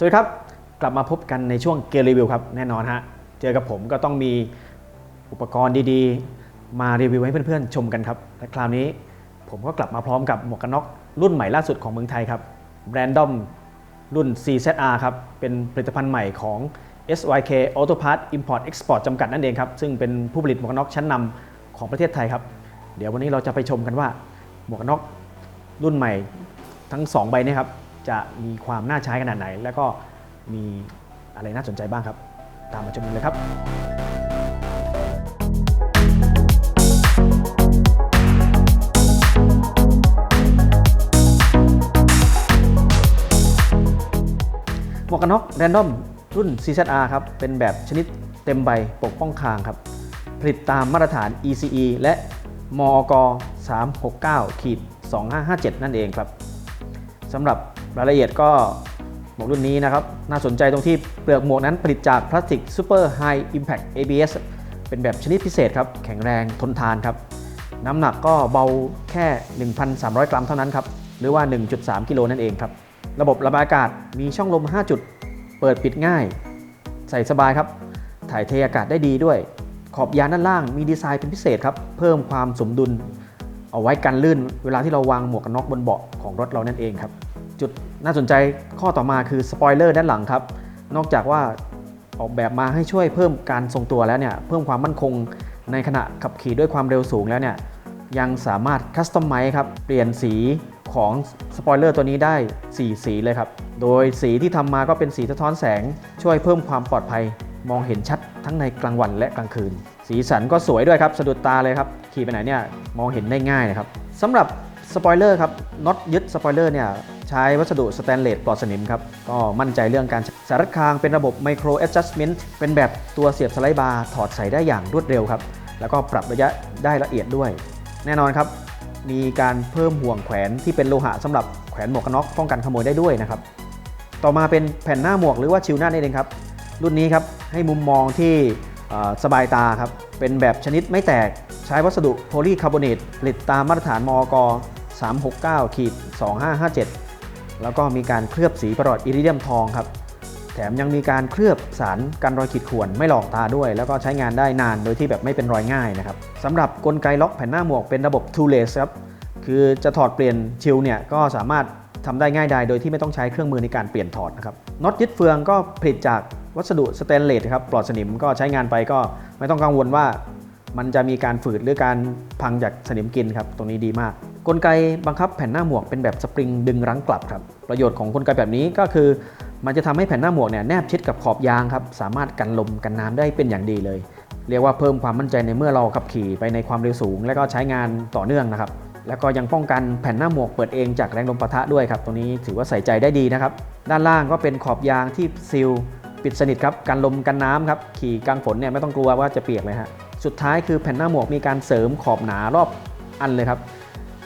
สวัสดีครับ กลับมาพบกันในช่วงเกมรีวิวครับแน่นอนฮะเจอกับผมก็ต้องมีอุปกรณ์ดีๆ มารีวิวให้เพื่อนๆ ชมกันครับและคราวนี้ผมก็กลับมาพร้อมกับหมวกกันน็อกรุ่นใหม่ล่าสุดของเมืองไทยครับแบรนดอมรุ่น CZR ครับเป็นผลิตภัณฑ์ใหม่ของ SYK Auto Parts Import Export จำกัดนั่นเองครับซึ่งเป็นผู้ผลิตหมวกกันน็อกชั้นนำของประเทศไทยครับ เดี๋ยววันนี้เราจะไปชมกันว่าหมวกกันน็อกรุ่นใหม่ทั้ง 2 ใบเนี้ครับ จะมีความน่าใช้ขนาดไหน แล้วก็มีอะไรน่าสนใจบ้างครับ ตามมาชมกันเลยครับ หมวกกันน็อกแรนดอมรุ่น CZR ครับ เป็นแบบชนิดเต็มใบปกป้องคางครับ ผลิตตามมาตรฐาน ECE และมอก369ขีด2557 นั่นเองครับสำหรับ รายละเอียดก็หมวกรุ่นนี้นะครับ น่าสนใจตรงที่เปลือกหมวกนั้นผลิตจากพลาสติก Super High Impact ABS เป็นแบบชนิดพิเศษครับ แข็งแรงทนทานครับ น้ำหนักก็เบาแค่ 1,300 กรัมเท่านั้นครับ หรือว่า 1.3 กิโลนั่นเองครับ ระบบระบายอากาศมีช่องลม 5 จุด เปิดปิดง่าย ใส่สบายครับ ถ่ายเทอากาศได้ดีด้วย ขอบยางด้านล่างมีดีไซน์เป็นพิเศษครับ เพิ่มความสมดุล เอาไว้กันลื่น เวลาที่เราวางหมวกกันน็อกบนเบาะของรถเรานั่นเองครับ จุดน่าสนใจข้อต่อมาคือสปอยเลอร์ด้านหลังครับ นอกจากว่าออกแบบมาให้ช่วยเพิ่มการทรงตัวแล้วเนี่ยเพิ่มความมั่นคงในขณะขับขี่ด้วยความเร็วสูงแล้วเนี่ยยังสามารถคัสตอมไมซ์ครับเปลี่ยนสีของสปอยเลอร์ตัวนี้ได้ 4 สีเลยครับ โดยสีที่ทำมาก็เป็นสีสะท้อนแสง ช่วยเพิ่มความปลอดภัย มองเห็นชัดทั้งในกลางวันและกลางคืน สีสันก็สวยด้วยครับ สะดุดตาเลยครับ ขี่ไปไหนเนี่ยมองเห็นได้ง่ายนะครับสำหรับสปอยเลอร์ครับน็อตยึดสปอยเลอร์เนี่ย ใช้วัสดุสแตนเลสปลอดสนิมครับ ก็มั่นใจเรื่องการสารคางเป็นระบบไมโครแอดจัสเมนต์เป็นแบบตัวเสียบสไลด์บาร์ถอดใส่ได้อย่างรวดเร็วครับ แล้วก็ปรับระยะได้ละเอียดด้วย แน่นอนครับ มีการเพิ่มห่วงแขวนที่เป็นโลหะสำหรับแขวนหมวกกันน็อกป้องกันขโมยได้ด้วยนะครับ ต่อมาเป็นแผ่นหน้าหมวกหรือว่าชิวหน้านั่เองครับ รุ่นนี้ครับให้มุมมองที่สบายตาครับ เป็นแบบชนิดไม่แตก ใช้วัสดุโพลีคาร์บอเนตผลิตตามมาตรฐานมอก369ขีด2557 แล้วก็มีการเคลือบสีประหลอดอิริเดียมทองครับ แถมยังมีการเคลือบสารกันรอยขีดข่วนไม่หลอกตาด้วย แล้วก็ใช้งานได้นานโดยที่แบบไม่เป็นรอยง่ายนะครับสำหรับกลไกล็อกแผ่นหน้าหมวกเป็นระบบ two lace ครับ คือจะถอดเปลี่ยนชิลเนี่ยก็สามารถทำได้ง่ายดายโดยที่ไม่ต้องใช้เครื่องมือในการเปลี่ยนถอดนะครับน็อตยึดเฟืองก็ผลิตจากวัสดุสแตนเลสครับปลอดสนิมก็ใช้งานไปก็ไม่ต้องกังวลว่า มันจะมีการฝืดหรือการพังจากสนิมกินครับตรงนี้ดีมาก กลไกบังคับแผ่นหน้าหมวกเป็นแบบสปริงดึงรั้งกลับครับประโยชน์ของกลไกแบบนี้ก็คือ มันจะทำให้แผ่นหน้าหมวกเนี่ยแนบชิดกับขอบยางครับสามารถกันลมกันน้ำได้เป็นอย่างดีเลย เรียกว่าเพิ่มความมั่นใจในเมื่อเราขับขี่ไปในความเร็วสูง และก็ใช้งานต่อเนื่องนะครับแล้วก็ยังป้องกันแผ่นหน้าหมวกเปิดเองจากแรงลมปะทะด้วยครับตรงนี้ถือว่าใส่ใจได้ดีนะครับด้านล่างก็เป็นขอบยางที่ซีลปิดสนิทครับกันลมกันน้ำครับขี่กลางฝนเนี่ยไม่ต้องกลัวว่าจะเปียกเลยฮะสุดท้ายคือแผ่นหน้าหมวกมีการเสริมขอบหนารอบอันเลยครับ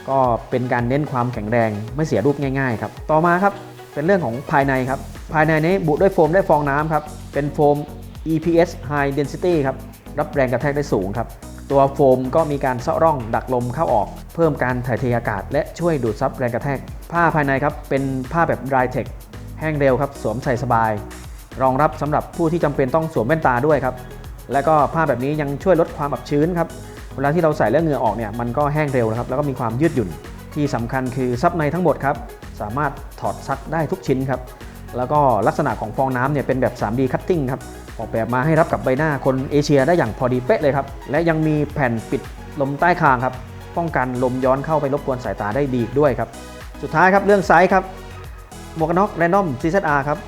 ก็เป็นการเน้นความแข็งแรงไม่เสียรูปง่ายๆครับต่อมาครับเป็นเรื่องของภายในครับภายในนี้บุด้วยโฟมได้ฟองน้ำครับเป็นโฟม EPS High Density ครับรับแรงกระแทกได้สูงครับตัวโฟมก็มีการเซาะร่องดักลมเข้าออก เพิ่มการถ่ายเทอากาศ และช่วยดูดซับแรงกระแทก ผ้าภายในครับเป็นผ้าแบบ dry tech แห้งเร็วครับสวมใส่สบาย รองรับสำหรับผู้ที่จำเป็นต้องสวมแว่นตาด้วยครับและก็ผ้าแบบนี้ยังช่วยลดความอับชื้นครับ เวลาที่เราใส่แล้วเหงื่อออกเนี่ยมันก็แห้งเร็วนะครับแล้วก็มีความยืดหยุ่นที่สำคัญคือซับในทั้งหมดครับสามารถถอดซักได้ทุกชิ้นครับแล้วก็ลักษณะของฟองน้ำเนี่ยเป็นแบบ 3D cutting ครับออกแบบมาให้รับกับใบหน้าคนเอเชียได้อย่างพอดีเป๊ะเลยครับและยังมีแผ่นปิดลมใต้คางครับป้องกันลมย้อนเข้าไปรบกวนสายตาได้ดีด้วยครับสุดท้ายครับเรื่องไซส์ครับหมวกกันน็อก Random CZR ครับ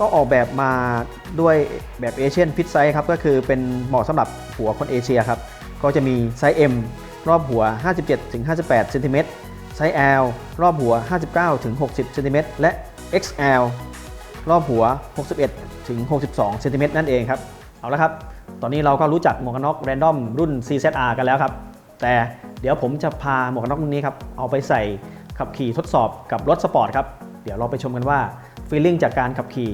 ก็ออกแบบมาด้วยแบบเอเชียนฟิตไซส์ครับก็คือเป็นเหมาะสำหรับหัวคนเอเชียครับ ก็จะมีไซส์ M รอบหัว 57-58เซนติเมตรไซส์ L รอบหัว 59-60เซนติเมตรและ XL รอบหัว 61ถึง62เซนติเมตรนั่นเองครับ เอาละครับ ตอนนี้เราก็รู้จักหมวกกันน็อก Random รุ่น CZR กันแล้วครับ แต่เดี๋ยวผมจะพาหมวกกันน็อกรุ่นนี้ครับเอาไปใส่ขับขี่ทดสอบกับรถสปอร์ตครับ เดี๋ยวเราไปชมกันว่าฟีลลิ่งจากการขับขี่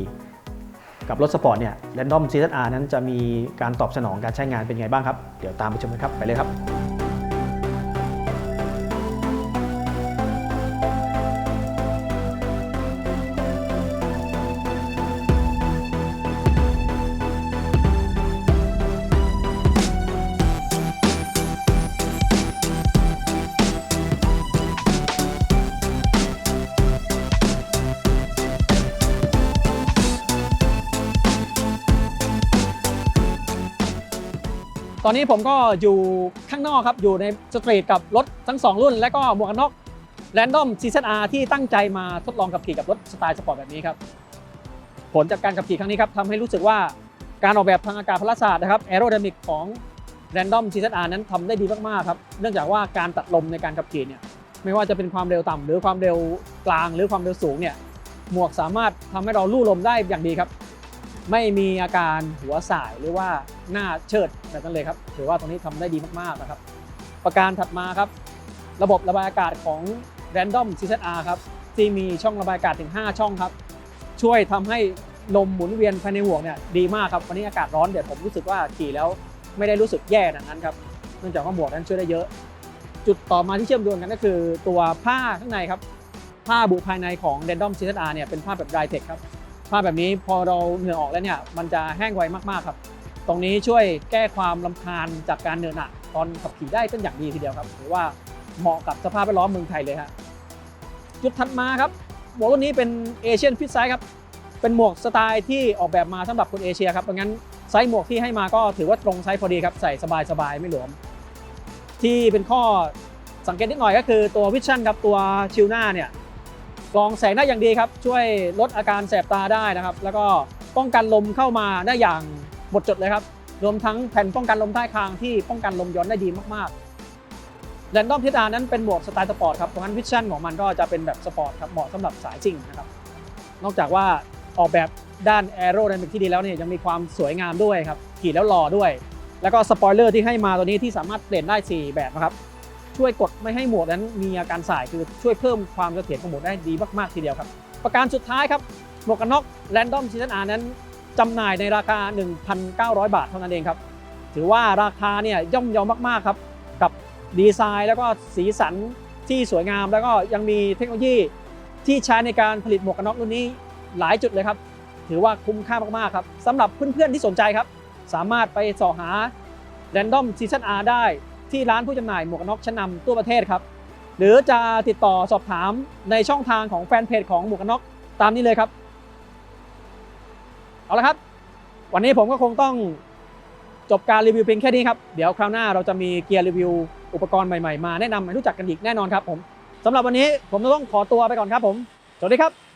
กับรถสปอร์ตเนี่ย Random CZR นั้นจะมีการตอบสนองการใช้งานเป็นไงบ้างครับ เดี๋ยวตามไปชมกันครับ ไปเลยครับ อนนี้ผมก็อยู่ข้างนอกครับ อยู่ในสตรีทกับรถทั้ง 2 รุ่น และก็หมวกกันน็อกแรนดอม CZR ที่ตั้งใจมาทดลองขับขี่กับรถสไตล์สปอร์ตแบบนี้ครับ ผลจากการขับขี่ครั้งนี้ครับทำให้รู้สึกว่าการออกแบบทางอากาศพลศาสตร์นะครับแอโร d y นามิกของ Random CZR นั้นทำได้ดีมากๆครับ เนื่องจากว่าการตัดลมในการขับขี่เนี่ยไม่ว่าจะเป็นความเร็วต่ำหรือความเร็วกลาง หรือความเร็วสูงเนี่ยหมวกสามารถทำให้เราลู่ลมได้อย่างดีครับ ไม่มีอาการหัวสายหรือว่าหน้าเชิดแบบนั้นเลยครับถือว่าตรงนี้ทำได้ดีมากๆนะครับ ประการถัดมาครับ ระบบระบายอากาศของ Random CZR ครับที่มีช่องระบายอากาศถึง 5 ช่องครับ ช่วยทำให้ลมหมุนเวียนภายในหมวเนี่ยดีมากครับวันนี้อากาศร้อนเดี๋ยวผมรู้สึกว่าขี่แล้วไม่ได้รู้สึกแย่ดังนั้นครับเนื่องจากว่าหมวกนั้นช่วยได้เยอะ จุดต่อมาที่เชื่อมโยงกันก็คือตัวผ้าข้างในครับผ้าบุภายในของ Random CZR เนี่ยเป็นผ้าแบบ dry tech ครับ ผ้าแบบนี้พอเราเหงื่อออกแล้วเนี่ยมันจะแห้งไวมากๆครับ ตรงนี้ช่วยแก้ความลำคาญจากการเหนื่อยหนักตอนขับขี่ได้เป็นอย่างดีทีเดียวครับหรือว่าเหมาะกับสภาพแวดล้อมเมืองไทยเลยฮะจุดถัดมาครับหมวกรุ่นนี้เป็นเอเชียนฟิตไซส์ครับเป็นหมวกสไตล์ที่ออกแบบมาสำหรับคนเอเชียครับเพราะงั้นไซส์หมวกที่ให้มาก็ถือว่าตรงไซส์พอดีครับใส่สบายๆไม่หลวม ที่เป็นข้อสังเกตนิดหน่อยก็คือตัววิชั่นครับตัวชิลหน้าเนี่ย กรองแสงได้อย่างดีครับ ช่วยลดอาการแสบตาได้นะครับ แล้วก็ป้องกันลมเข้ามาได้อย่างหมดจดเลยครับ รวมทั้งแผ่นป้องกันลมใต้คางที่ป้องกันลมย้อนได้ดีมากๆแรนดอมทิตานั้นเป็นหมวกสไตล์สปอร์ตครับเพราะงั้นวิชั่นของมันก็จะเป็นแบบสปอร์ตครับเหมาะสำหรับสายซิ่งนะครับ นอกจากว่าออกแบบด้านแอโร d y นามิกที่ดีแล้วเนี่ยยังมีความสวยงามด้วยครับขี่แล้วหล่อด้วย แล้วก็สปอยเลอร์ที่ให้มาตัวนี้ที่สามารถเปลี่ยนได้ 4 แบบนะครับ ช่วยกดไม่ให้หมวกนั้นมีอาการสายคือช่วยเพิ่มความเสถียรของหมวกได้ดีมากๆทีเดียวครับ ประการสุดท้ายครับหมวกกันน็อกแรนดอมซีซันอานั้นจำหน่ายในราคา 1,900 บาทเท่านั้นเองครับ ถือว่าราคาเนี่ยย่อมเยาวมากๆครับ กับดีไซน์แล้วก็สีสันที่สวยงาม แล้วก็ยังมีเทคโนโลยีที่ใช้ในการผลิตหมวกกันน็อกรุ่นนี้หลายจุดเลยครับ ถือว่าคุ้มค่ามากๆครับสำหรับเพื่อนๆที่สนใจครับ สามารถไปสอหา Random Season R ได้ ที่ร้านผู้จำหน่ายหมวกกันน็อกชั้นนำทั่วประเทศครับ หรือจะติดต่อสอบถามในช่องทางของแฟนเพจของหมวกกันน็อกตามนี้เลยครับ เอาละครับ วันนี้ผมก็คงต้องจบการรีวิวเพียงแค่นี้ครับ เดี๋ยวคราวหน้าเราจะมีเกียร์รีวิวอุปกรณ์ใหม่ๆ มาแนะนำให้รู้จักกันอีกแน่นอนครับผมสำหรับวันนี้ผมต้องขอตัวไปก่อนครับผม สวัสดีครับ